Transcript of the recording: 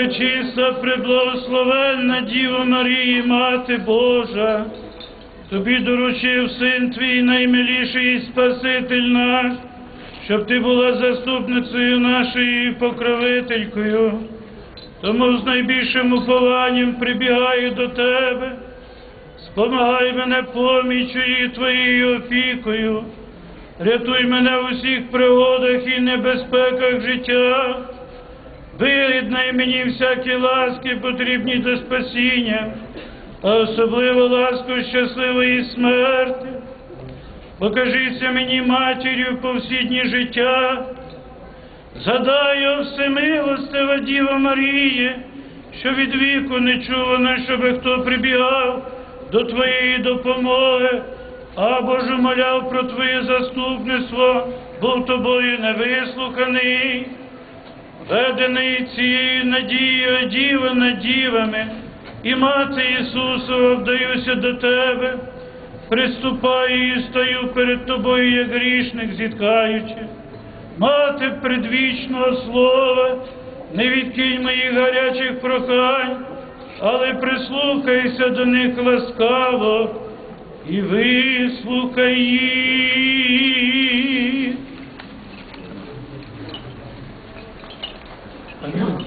пречиста, преблагословенна Діво Марії, Мати Божа, тобі доручив син твій наймиліший і Спаситель наш, щоб ти була заступницею нашою покровителькою. Тому з найбільшим упованням прибігаю до тебе, спомагай мене помічю і твоєю опікою, рятуй мене в усіх пригодах і небезпеках життя. Виріднай мені всякі ласки, потрібні до спасіння, а особливо ласку щасливої смерти. Покажися мені матір'ю по всі дні життя, Задаю всемилостива Діва Марії, що від віку не чувано, щоби хто прибігав до Твоєї допомоги, або ж умоляв про Твоє заступництво, був тобою невислуханий, ведений цією надією діва над дівами, і мати Ісусова вдаюся до Тебе, приступаю і стою перед Тобою, як грішник, зіткаючи. Мати предвічного слова, не відкинь моїх гарячих прохань, але прислухайся до них ласкаво і вислухай їх. Oh.